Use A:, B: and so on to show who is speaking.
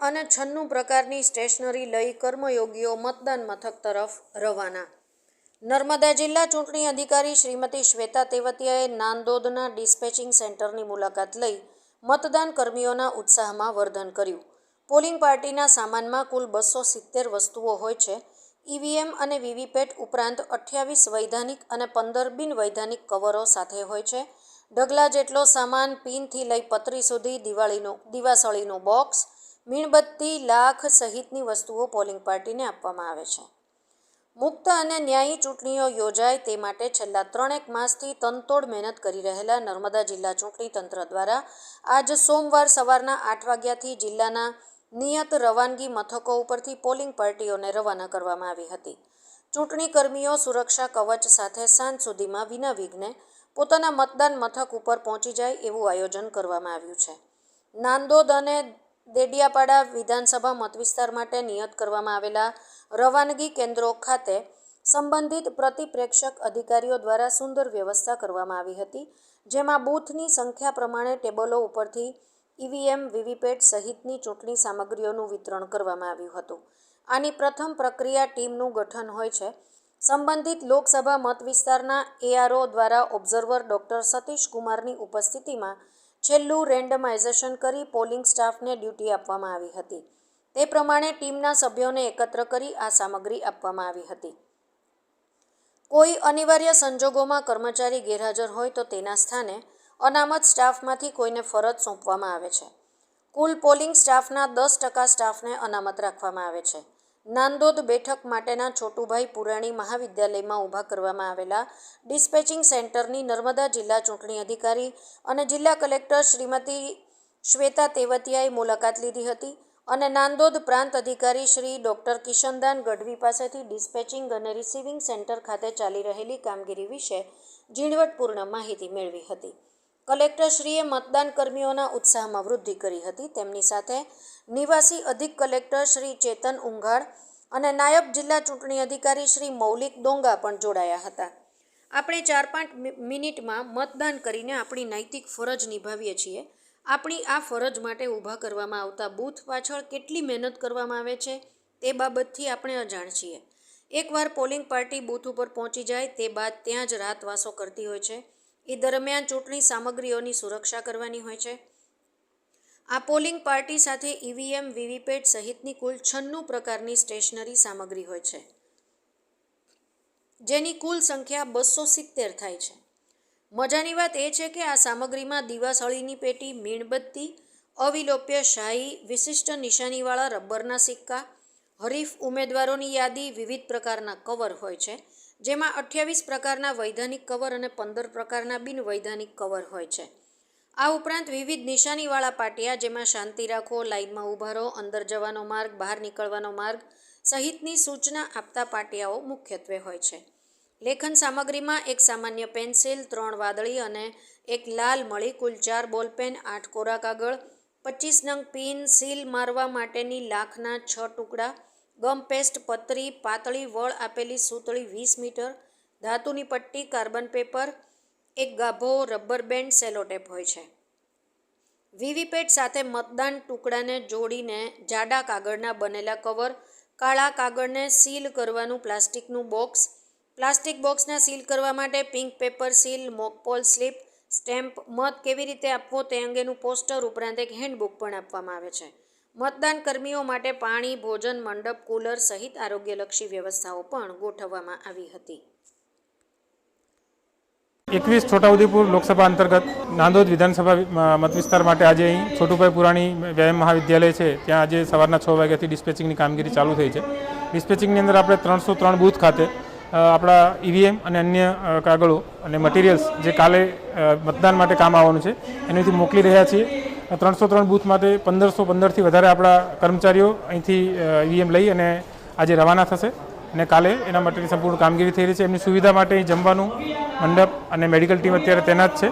A: અને છન્નું પ્રકારની સ્ટેશનરી લઈ કર્મયોગીઓ મતદાન મથક તરફ રવાના. નર્મદા જિલ્લા ચૂંટણી અધિકારી શ્રીમતી શ્વેતા તેવતિયાએ નાંદોદના ડિસ્પેચિંગ સેન્ટરની મુલાકાત લઈ મતદાન કર્મીઓના ઉત્સાહમાં વર્ધન કર્યું. પોલિંગ પાર્ટીના સામાનમાં કુલ બસો સિત્તેર વસ્તુઓ હોય છે. ઈવીએમ અને વીવીપેટ ઉપરાંત અઠ્યાવીસ વૈધાનિક અને પંદર બિન વૈધાનિક કવરો સાથે હોય છે. ઢગલા જેટલો સામાન પિનથી લઈ પતરી સુધી દિવાળીનો, દિવાસળીનું બોક્સ મીણબત્તી, લાખ સહિતની વસ્તુઓ પોલિંગ પાર્ટીને આપવામાં આવે છે. મુક્ત અને ન્યાયી ચૂંટણીઓ યોજાય તે માટે છેલ્લા ત્રણેક માસથી તનતોડ મહેનત કરી રહેલા નર્મદા જિલ્લા ચૂંટણી તંત્ર દ્વારા આજ સોમવાર સવારના આઠ વાગ્યાથી જિલ્લાના નિયત રવાનગી મથકો ઉપરથી પોલિંગ પાર્ટીઓને રવાના કરવામાં આવી હતી. ચૂંટણી કર્મીઓ સુરક્ષા કવચ સાથે સાંજ સુધીમાં વિના વિઘ્ને પોતાના મતદાન મથક ઉપર પહોંચી જાય એવું આયોજન કરવામાં આવ્યું છે. નાંદોદ અને દેડિયાપાડા વિધાનસભા મતવિસ્તાર માટે નિયત કરવામાં આવેલા રવાનગી કેન્દ્રો ખાતે સંબંધિત પ્રતિપ્રેક્ષક અધિકારીઓ દ્વારા સુંદર વ્યવસ્થા કરવામાં આવી હતી, જેમાં બૂથની સંખ્યા પ્રમાણે ટેબલો ઉપરથી ઈવીએમ વીવીપેટ સહિતની ચૂંટણી સામગ્રીઓનું વિતરણ કરવામાં આવ્યું હતું. આની પ્રથમ પ્રક્રિયા ટીમનું ગઠન હોય છે. સંબંધિત લોકસભા મત વિસ્તારના એઆરઓ દ્વારા ઓબ્ઝર્વર ડોક્ટર સતીશ કુમારની ઉપસ્થિતિમાં છેલ્લું રેન્ડમાઇઝેશન કરી પોલિંગ સ્ટાફને ડ્યુટી આપવામાં આવી હતી. તે પ્રમાણે ટીમના સભ્યોને એકત્ર કરી આ સામગ્રી આપવામાં આવી હતી. કોઈ અનિવાર્ય સંજોગોમાં કર્મચારી ગેરહાજર હોય તો તેના સ્થાને અનામત સ્ટાફમાંથી કોઈને ફરજ સોંપવામાં આવે છે. કુલ પોલિંગ સ્ટાફના દસ ટકા સ્ટાફને અનામત રાખવામાં આવે છે. નાંદોદ બેઠક માટેના છોટુભાઈ પુરાણી મહાવિદ્યાલયમાં ઊભા કરવામાં આવેલા ડિસ્પેચિંગ સેન્ટરની નર્મદા જિલ્લા ચૂંટણી અધિકારી અને જિલ્લા કલેક્ટર શ્રીમતી શ્વેતા તેવતિયાએ મુલાકાત લીધી હતી અને નાંદોદ પ્રાંત અધિકારી શ્રી ડૉક્ટર કિશનદાન ગઢવી પાસેથી ડિસ્પેચિંગ અને રિસીવિંગ સેન્ટર ખાતે ચાલી રહેલી કામગીરી વિશે ઝીણવટપૂર્ણ માહિતી મેળવી હતી. કલેક્ટરશ્રીએ મતદાન કર્મીઓના ઉત્સાહમાં વૃદ્ધિ કરી હતી. તેમની સાથે નિવાસી અધિક કલેક્ટર શ્રી ચેતન ઉંઘાડ અને નાયબ જિલ્લા ચૂંટણી અધિકારી શ્રી મૌલિક ડોંગા પણ જોડાયા હતા. આપણે ચાર પાંચ મિનિટમાં મતદાન કરીને આપણી નૈતિક ફરજ નિભાવીએ છીએ. આપણી આ ફરજ માટે ઊભા કરવામાં આવતા બૂથ પાછળ કેટલી મહેનત કરવામાં આવે છે તે બાબતથી આપણે અજાણ છીએ. એકવાર પોલિંગ પાર્ટી બૂથ ઉપર પહોંચી જાય તે બાદ ત્યાં જ રાતવાસો કરતી હોય છે. એ દરમિયાન ચૂંટણી સામગ્રીઓની સુરક્ષા કરવાની હોય છે. આ પોલિંગ પાર્ટી સાથે ઈવીએમ વીવીપેટ સહિતની કુલ છન્નું પ્રકારની સ્ટેશનરી સામગ્રી હોય છે. જેની કુલ સંખ્યા બસો સિત્તેર થાય છે. મજાની વાત એ છે કે આ સામગ્રીમાં દિવાસળીની પેટી, મીણબત્તી, અવિલોપ્ય શાહી, વિશિષ્ટ નિશાનીવાળા રબરના સિક્કા, હરીફ ઉમેદવારોની યાદી વિવિધ પ્રકારના કવર હોય છે. જેમાં અઠ્યાવીસ પ્રકારના વૈધાનિક કવર અને પંદર પ્રકારના બિનવૈધાનિક કવર હોય છે. આ ઉપરાંત વિવિધ નિશાનીવાળા પાટિયા જેમાં શાંતિ રાખો, લાઇનમાં ઊભા રહો, અંદર જવાનો માર્ગ, બહાર નીકળવાનો માર્ગ સહિતની સૂચના આપતા પાટિયાઓ મુખ્યત્વે હોય છે. લેખન સામગ્રીમાં એક સામાન્ય પેન્સિલ, ત્રણ વાદળી અને એક લાલ મળી, કુલ ચાર બોલપેન આઠ કોરા કાગળ, પચીસ નંગ પિન, સીલ મારવા માટેની લાખના છ ટુકડા ગમ પેસ્ટ, પતરી, પાતળી વળ આપેલી સૂતળી વીસ મીટર, ધાતુની પટ્ટી, કાર્બન પેપર, એક ગાભો, રબર બેન્ડ, સેલોટેપ હોય છે. વીવીપેટ સાથે મતદાન ટુકડાને જોડીને જાડા કાગળના બનેલા કવર, કાળા કાગળને સીલ કરવાનું પ્લાસ્ટિકનું બોક્સ. પ્લાસ્ટિક બોક્સને સીલ કરવા માટે pink paper seal, mock poll slip, stamp, મત કેવી રીતે આપવો તે અંગેનું પોસ્ટર ઉપરાંત એક હેન્ડબુક પણ આપવામાં આવે છે. મતદાન કર્મીઓ માટે પાણી, ભોજન, મંડપ, કુલર સહિત આરોગ્યલક્ષી વ્યવસ્થાઓ પણ ગોઠવવામાં આવી હતી.
B: એકવીસ છોટાઉદેપુર લોકસભા અંતર્ગત નાંદોદ વિધાનસભા મતવિસ્તાર મત વિસ્તાર માટે આજે અહીં છોટુભાઈ પુરાણી વ્યાયામ મહાવિદ્યાલય છે. ત્યાં આજે સવારના છ વાગ્યાથી ડિસ્પેચિંગની કામગીરી ચાલુ થઈ છે. ડિસ્પેચિંગની અંદર આપણે ત્રણસો ત્રણ બૂથ ખાતે આપણા ઈવીએમ અને અન્ય કાગળો અને મટીરિયલ્સ જે કાલે મતદાન માટે કામ આવવાનું છે. એનાથી મોકલી રહ્યા છીએ. ત્રણસો ત્રણ બૂથ માટે પંદરસો પંદરથી વધારે આપણા કર્મચારીઓ અહીંથી ઈવીએમ લઈ અને આજે રવાના થશે. અને કાલે એના માટેની સંપૂર્ણ કામગીરી થઈ રહી છે. એમની સુવિધા માટે જમવાનું, મંડપ અને મેડિકલ ટીમ અત્યારે તૈનાત છે.